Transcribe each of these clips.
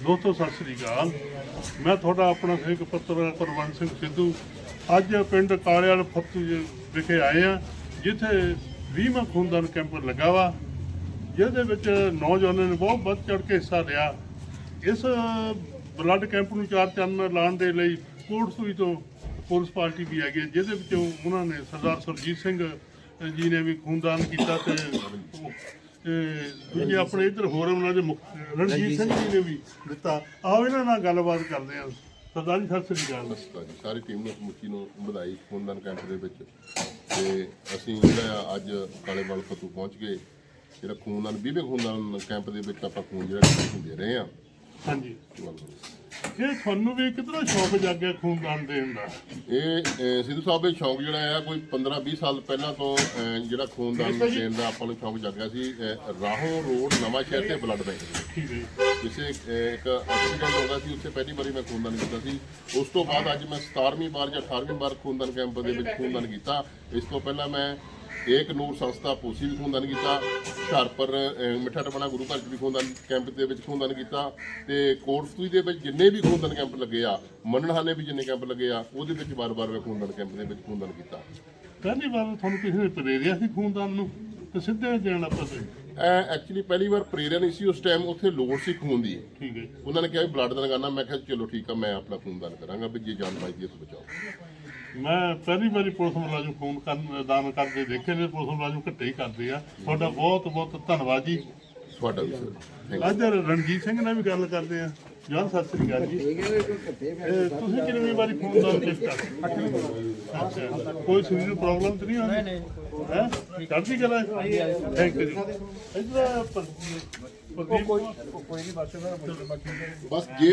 ਦੋਸਤੋ ਸਤਿ ਸ੍ਰੀ ਅਕਾਲ। ਮੈਂ ਤੁਹਾਡਾ ਆਪਣਾ ਸੇਵਕ ਪੱਤਰਕਾਰ ਕੁਲਵੰਤ ਸਿੰਘ ਸਿੱਧੂ। ਅੱਜ ਪਿੰਡ ਕਾਲਿਆਲ ਫੱਤੂ ਵਿਖੇ ਆਏ ਆ ਜਿੱਥੇ 20ਵਾਂ ਖੂਨਦਾਨ ਕੈਂਪ ਲੱਗਾ ਵਾ ਜਿਹਦੇ ਵਿੱਚ ਨੌਜਵਾਨਾਂ ਨੇ ਬਹੁਤ ਵੱਧ ਚੜ ਕੇ ਹਿੱਸਾ ਲਿਆ। ਇਸ ਬਲੱਡ ਕੈਂਪ ਨੂੰ ਚਾਰ ਚੰਨ ਲਾਉਣ ਦੇ ਲਈ ਕੋਟਸੂਈ ਤੋਂ ਪੁਲਿਸ ਪਾਰਟੀ ਵੀ ਹੈਗੀ ਹੈ, ਜਿਹਦੇ ਵਿੱਚੋਂ ਉਹਨਾਂ ਨੇ ਸਰਦਾਰ ਸੁਰਜੀਤ ਸਿੰਘ ਜੀ ਨੇ ਵੀ ਖੂਨਦਾਨ ਕੀਤਾ ਤੇ ਤੇ ਦੂਜੇ ਆਪਣੇ ਇੱਧਰ ਹੋਰ ਉਹਨਾਂ ਦੇ ਮੁਖ- ਰਣਜੀਤ ਸਿੰਘ ਜੀ ਨੇ ਵੀ ਦਿੱਤਾ। ਆਓ ਇਹਨਾਂ ਨਾਲ ਗੱਲਬਾਤ ਕਰਦੇ ਹਾਂ। ਸਰਦਾਰ ਜੀ, ਸਤਿ ਸ੍ਰੀ ਅਕਾਲ। ਨਮਸਕਾਰ ਜੀ। ਸਾਰੀ ਟੀਮ ਨੂੰ ਸਮੁੱਚੀ ਨੂੰ ਵਧਾਈ ਖੂਨਦਾਨ ਕੈਂਪ ਦੇ ਵਿੱਚ। ਤੇ ਅਸੀਂ ਜਿਹੜਾ ਆ ਅੱਜ ਕਾਲੇਵਾਲ ਫਤੂ ਪਹੁੰਚ ਗਏ। ਜਿਹੜਾ ਖੂਨਦਾਨ 20ਵੇਂ ਖੂਨਦਾਨ ਕੈਂਪ ਦੇ ਵਿੱਚ ਆਪਾਂ ਖੂਨ ਜਿਹੜਾ ਦੇ ਰਹੇ ਆ ਹਾਂਜੀ। ਇਹ ਤੁਹਾਨੂੰ ਵੀ ਕਿਤਨਾ ਸ਼ੌਕ ਜਾਗਿਆ ਖੂਨਦਾਨ ਦੇਣ ਦਾ? ਇਹ ਅਹ, ਸਿੱਧੂ ਸਾਹਿਬ ਇਹ ਸ਼ੌਂਕ ਜਿਹੜਾ ਆ ਕੋਈ 15 20 ਸਾਲ ਪਹਿਲਾਂ ਤੋਂ ਅਹ, ਜਿਹੜਾ ਖੂਨਦਾਨ ਦੇਣ ਦਾ ਆਪਾਂ ਨੂੰ ਸ਼ੌਂਕ ਜਾਗਿਆ ਸੀ ਅਹ, ਰਾਹੋਂ ਰੋਡ ਨਵਾਂ ਸ਼ਹਿਰ ਤੇ ਬਲੱਡ ਬੈਂਕ ਦੇ। ਠੀਕ ਹੈ ਜੀ। ਕਿਸੇ ਅਹ, ਇੱਕ ਐਕਸੀਡੈਂਟ ਹੋ ਗਿਆ ਸੀ ਉੱਥੇ ਪਹਿਲੀ ਵਾਰੀ ਮੈਂ ਖੂਨਦਾਨ ਕੀਤਾ ਸੀ। ਉਸ ਤੋਂ ਬਾਅਦ ਅੱਜ ਮੈਂ 17ਵੀਂ ਵਾਰ ਜਾਂ 18ਵੀਂ ਵਾਰ ਖੂਨਦਾਨ ਕੈਂਪ ਦੇ ਵਿੱਚ ਖੂਨਦਾਨ ਕੀਤਾ। ਇਸ ਤੋਂ ਪਹਿਲਾਂ ਮੈਂ ਏਕ ਨੂਰ ਸੰਸਥਾ ਪੂਸੀ ਵੀ ਖੂਨਦਾਨ ਕੀਤਾ ਹੁਸ਼ਿਆਰਪੁਰ ਮਿੱਠਾ ਟਪਣਾ ਗੁਰੂ ਘਰ ਚ ਵੀ ਖੂਨਦਾਨ ਕੈਂਪ ਦੇ ਵਿੱਚ ਖੂਨਦਾਨ ਕੀਤਾ ਤੇ ਕੋਟਸੂਈ ਦੇ ਵਿੱਚ ਜਿੰਨੇ ਵੀ ਖੂਨਦਾਨ ਕੈਂਪ ਲੱਗੇ ਆ ਮੰਨਣਹਾਨੇ ਵੀ ਜਿੰਨੇ ਕੈਂਪ ਲੱਗੇ ਆ ਉਹਦੇ ਵਿੱਚ ਵਾਰ-ਵਾਰ ਮੈਂ ਖੂਨਦਾਨ ਕੈਂਪ ਦੇ ਵਿੱਚ ਖੂਨਦਾਨ ਕੀਤਾ। ਪਹਿਲੀ ਵਾਰ ਤੁਹਾਨੂੰ ਕਿਸੇ ਨੇ ਪ੍ਰੇਰਿਆ ਸੀ ਖੂਨਦਾਨ ਨੂੰ? ਤੇ ਸਿੱਧੇ ਦੇਣਾ ਪਤੇ ਐਕਚੁਅਲੀ ਪਹਿਲੀ ਵਾਰ ਪ੍ਰੇਰਿਆ ਨਹੀਂ ਸੀ ਉਸ ਟਾਈਮ ਉੱਥੇ ਲੋੜ ਸੀ ਖੂਨ ਦੀ। ਠੀਕ ਹੈ। ਉਹਨਾਂ ਨੇ ਕਿਹਾ ਵੀ ਬਲੱਡ ਦਾਨ ਕਰਨਾ ਮੈਂ ਕਿਹਾ ਚਲੋ ਠੀਕ ਆ ਮੈਂ ਆਪਣਾ ਖੂਨਦਾਨ ਕਰਾਂਗਾ ਵੀ ਜੇ ਜਾਨ ਬਚਦੀ ਹੈ ਤਾਂ ਬਚਾਓ। ਮੈਂ ਪਹਿਲੀ ਵਾਰੀ ਪੁਲਿਸ ਮੁਲਾਜ਼ਮ ਖੂਨ ਕਰਨ ਦਾਨ ਕਰਦੇ ਦੇਖੇ ਨੇ ਪੁਲਿਸ ਮੁਲਾਜ਼ਮ ਘੱਟੇ ਹੀ ਕਰਦੇ ਆ। ਤੁਹਾਡਾ ਬਹੁਤ ਬਹੁਤ ਧੰਨਵਾਦ ਜੀ। ਤੁਹਾਡਾ ਵੀ ਸਰ। ਅੱਜ ਰਣਜੀਤ ਸਿੰਘ ਨਾਲ ਵੀ ਗੱਲ ਕਰਦੇ ਆ। ਜਾਨ ਸਤਿ ਸ੍ਰੀ ਅਕਾਲ ਜੀ। ਇਹ ਤੁਸੀਂ ਕਿੰਨੀ ਵਾਰੀ ਖੂਨ ਦਾਨ ਕੀਤਾ? ਅੱਛਾ ਕੋਈ ਸਰੀਰ ਨੂੰ ਪ੍ਰੋਬਲਮ ਤਾਂ ਨਹੀਂ ਆਉਂਦੀ? ਨਹੀਂ ਹੈ? ਗੱਲ ਹੈ? ਥੈਂਕ ਯੂ ਇਧਰ ਪਰ ਕੋਈ ਕੋਈ ਨਹੀਂ ਬਸ ਬਸ ਜੇ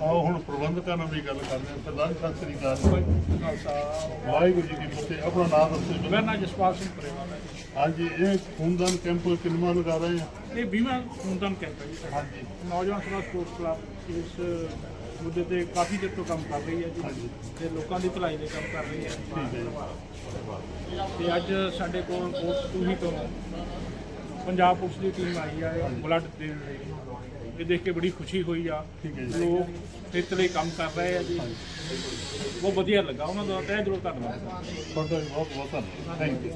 ਆਓ ਹੁਣ ਪ੍ਰਬੰਧਕਾਂ ਨਾਲ ਵੀ ਗੱਲ ਕਰਦੇ ਹਾਂ। ਜੀ, ਸਤਿ ਸ੍ਰੀ ਅਕਾਲ ਵਾਹਿਗੁਰੂ ਜੀ ਕੀ ਫਤਿਹ। ਆਪਣਾ ਨਾਮ ਦੱਸੋ ਜੀ। ਮੇਰਾ ਨਾਮ ਜਸਪਾਲ ਸਿੰਘ ਪਰੇਵਾਲ ਹੈ ਹਾਂਜੀ ਇਹ ਖੂਨਦਾਨ ਕੈਂਪ ਕਿੰਨਵਾਂ ਲਗਾ ਰਹੇ ਆ? ਇਹ 20ਵਾਂ ਖੂਨਦਾਨ ਕੈਂਪ ਹੈ ਜੀ। ਸਾਡਾ। ਹਾਂਜੀ। ਨੌਜਵਾਨ ਸਭਾ ਸਪੋਰਟਸ ਕਲੱਬ ਇਸ ਮੁੱਦੇ ਤੇ ਕਾਫੀ ਚਿਰ ਤੋਂ ਕੰਮ ਕਰ ਰਹੀ ਹੈ ਜੀ। ਤੇ ਲੋਕਾਂ ਦੀ ਭਲਾਈ ਦੇ ਕੰਮ ਕਰ ਰਹੀ ਹੈ। ਠੀਕ ਹੈ ਜੀ। ਤੇ ਅੱਜ ਸਾਡੇ ਕੋਲ ਕੋਟ ਟੂਹੀ ਤੋਂ ਪੰਜਾਬ ਪੁਲਿਸ ਦੀ ਟੀਮ ਆਈ ਹੈ ਬਲੱਡ ਦੇਣ ਲਈ। ਇਹ ਦੇਖ ਕੇ ਬੜੀ ਖੁਸ਼ੀ ਹੋਈ ਆ। ਲੋਕ ਹਿੱਤ ਲਈ ਕੰਮ ਕਰ ਰਹੇ ਆ ਜੀ। ਬਹੁਤ ਵਧੀਆ ਲੱਗਾ ਉਹਨਾਂ ਦਾ। ਤਹਿ ਦਿਲੋਂ ਧੰਨਵਾਦ। ਤੁਹਾਡਾ ਬਹੁਤ ਬਹੁਤ ਧੰਨਵਾਦ। ਥੈਂਕ ਯੂ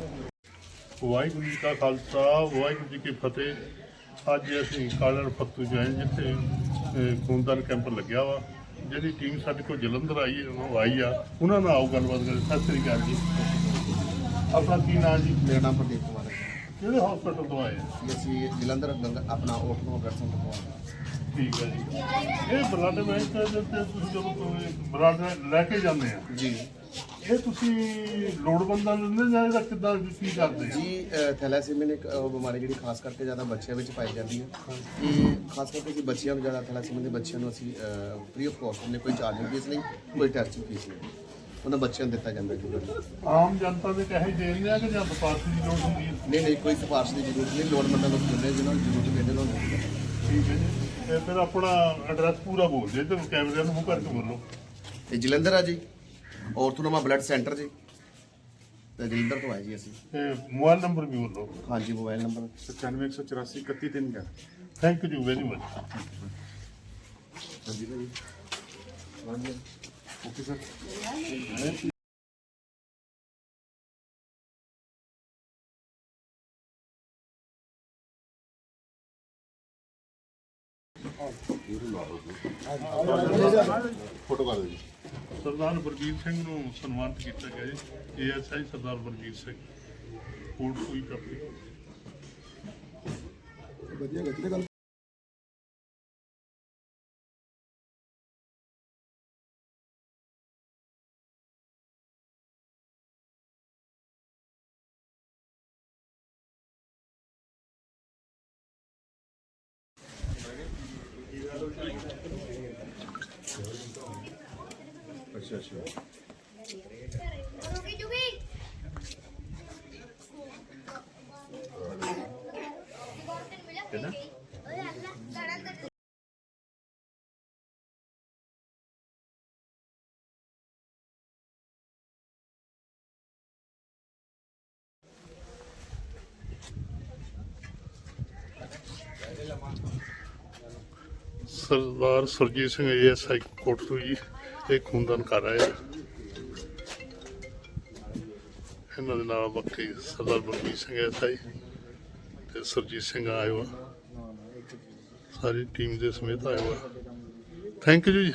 ਵਾਹਿਗੁਰੂ ਜੀ ਕਾ ਖਾਲਸਾ ਵਾਹਿਗੁਰੂ ਜੀ ਕੀ ਫਤਿਹ। ਅੱਜ ਅਸੀਂ ਕਾਲਰ ਫੱਤੂ ਜਾਏ ਜਿੱਥੇ ਖੂਨਦਾਨ ਕੈਂਪ ਲੱਗਿਆ ਵਾ। ਜਿਹੜੀ ਟੀਮ ਸਾਡੇ ਕੋਲ ਜਲੰਧਰ ਆਈ ਹੈ ਉਹ ਆਈ ਆ। ਉਹਨਾਂ ਨਾਲ ਆਓ ਗੱਲਬਾਤ ਕਰੀ ਸਤਿ ਸ੍ਰੀ ਅਕਾਲ ਜੀ। ਆਪਣਾ ਕੀ ਨਾਮ ਜੀ? ਮੇਰਾ ਨਾਮ ਪ੍ਰਦੀਪ ਕੁਮਾਰ ਹੈ ਕਿਹੜੇ ਹਸਪੀਟਲ ਤੋਂ ਆਏ ਆ? ਜੀ ਅਸੀਂ ਜਲੰਧਰ ਆਪਣਾ ਓਟਨੋ ਤੋਂ ਆਏ ਹਾਂ। ਠੀਕ ਹੈ ਜੀ। ਇਹ ਬਲੱਡ ਬੈਂਕ ਦੇ ਉੱਤੇ ਤੁਸੀਂ ਜਦੋਂ ਬਲੱਡ ਲੈ ਕੇ ਜਾਂਦੇ ਆ। ਜੀ। ਇਹ ਤੁਸੀਂ ਲੋੜਵੰਦਾਂ ਨੂੰ ਦਿੰਦੇ ਜਾਂ ਇਹਦਾ ਕਿੱਦਾਂ ਕੀ ਕਰਦੇ ਆ ਜੀ ਅ, ਥੈਲੇਸੀਮੀਆ ਇੱਕ ਅ, ਬਿਮਾਰੀ ਜਿਹੜੀ ਖਾਸ ਕਰਕੇ ਜ਼ਿਆਦਾ ਬੱਚਿਆਂ ਵਿੱਚ ਪਾਈ ਜਾਂਦੀ ਹੈ। ਇਹ ਖਾਸ ਕਰਕੇ ਅਸੀਂ ਬੱਚਿਆਂ ਨੂੰ ਜ਼ਿਆਦਾ ਥੈਲੇਸੀਮੀਆ ਦੇ ਬੱਚਿਆਂ ਨੂੰ ਅਸੀਂ ਫ੍ਰੀ ਆਫ ਕਾਸਟ ਨੇ ਕੋਈ ਚਾਰਜ ਫੀਸ ਨਹੀਂ ਕੋਈ ਟੈਸਟ ਫੀਸ ਨਹੀਂ। ਉਹਨਾਂ ਬੱਚਿਆਂ ਨੂੰ ਦਿੱਤਾ ਜਾਂਦਾ ਜੀ। ਆਮ ਜਨਤਾ ਦੇ ਕਹੇ ਦੇ ਦਿੰਦੇ ਆ ਕਿ ਜਾਂ ਵਪਾਰ ਦੀ ਲੋੜ ਹੁੰਦੀ ਹੈ? ਨਹੀਂ ਨਹੀਂ ਕੋਈ ਸਿਫਾਰਿਸ਼ ਦੀ ਜ਼ਰੂਰਤ ਨਹੀਂ ਲੋੜਵੰਦਾਂ ਨੂੰ ਦਿੰਦੇ ਜਿਹਨਾਂ ਨੂੰ ਜ਼ਰੂਰਤ ਪੈਂਦੀ ਉਹਨਾਂ ਨੂੰ ਦਿੰਦੇ ਠੀਕ ਹੈ ਜੀ। ਤੇ ਫਿਰ ਆਪਣਾ ਐਡਰੈਸ ਪੂਰਾ ਬੋਲ ਦਿਓ ਤੇ ਕੈਮਰੇ ਨੂੰ ਮੂੰਹ ਕਰਕੇ ਬੋਲੋ। ਇਹ ਜਲੰਧਰ ਆ ਜੀ। ਔਰਥੋਨੋਮਾ ਬਲੱਡ ਸੈਂਟਰ ਜੀ। ਤੇ ਜਲੰਧਰ ਤੋਂ ਆਏ ਜੀ ਅਸੀਂ। ਤੇ ਮੋਬਾਈਲ ਨੰਬਰ ਵੀ ਬੋਲੋ। ਹਾਂਜੀ ਮੋਬਾਈਲ ਨੰਬਰ। 95 184 31 ਦਿਨ thank you very much okay sir photo ਕਰ ਦਿਓ ਜੀ। ਸਰਦਾਰ ਬਲਜੀਤ ਸਿੰਘ ਨੂੰ ਸਨਮਾਨਿਤ ਕੀਤਾ ਗਿਆ ਜੀ। ਏਐਸਆਈ ਸਰਦਾਰ ਬਲਜੀਤ ਸਿੰਘ। ਕੋਟ ਕੋਈ ਕੱਪੀ? ਅੱਛਾ ਅੱਛਾ। ਰੁਕੀ ਜੁਗੀ ਕਿਹਦਾ ਸਰਦਾਰ ਸਰਜੀਤ ਸਿੰਘ ਏਐਸਆਈ ਕੋਟੂ ਜੀ। ਇਹ ਖੂਨਦਾਨ ਕਰ ਆਏ ਇਹਨਾਂ ਦੇ ਨਾਲ ਬਾਕੀ ਸਰਦਾਰ ਬਲਬੀਰ ਸਿੰਘ ਐਸਆਈ ਤੇ ਸੁਰਜੀਤ ਸਿੰਘ ਆਏ ਹੋਆ ਸਾਰੀ ਟੀਮ ਦੇ ਸਮੇਤ ਆਏ ਹੋਆ ਥੈਂਕ ਯੂ ਜੀ।